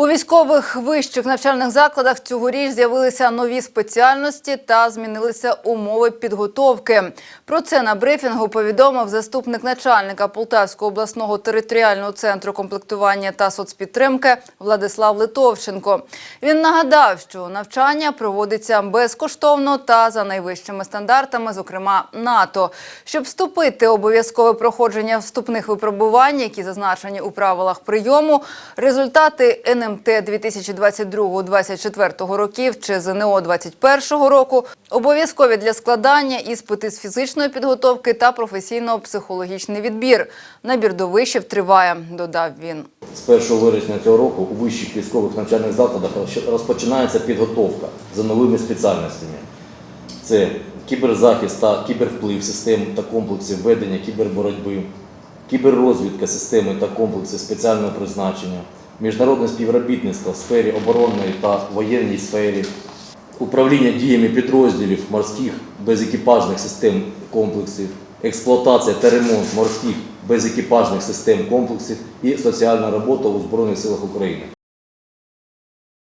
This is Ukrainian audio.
У військових вищих навчальних закладах цьогоріч з'явилися нові спеціальності та змінилися умови підготовки. Про це на брифінгу повідомив заступник начальника Полтавського обласного територіального центру комплектування та соцпідтримки Владислав Литовченко. Він нагадав, що навчання проводиться безкоштовно та за найвищими стандартами, зокрема НАТО. Щоб вступити обов'язкове проходження вступних випробувань, які зазначені у правилах прийому, результати НМТ 2022-2024 років чи ЗНО 2021 року обов'язкові для складання іспити з фізичної підготовки та професійно-психологічний відбір. Набір до вишів триває, додав він. З 1 вересня цього року у вищих військових навчальних закладах розпочинається підготовка за новими спеціальностями. Це кіберзахист та кібервплив систем та комплексів ведення кіберборотьби, кіберрозвідка системи та комплексів спеціального призначення, міжнародне співробітництво в сфері оборонної та воєнній сфері, управління діями підрозділів морських безекіпажних систем комплексів, експлуатація та ремонт морських безекіпажних систем комплексів і соціальна робота у Збройних силах України.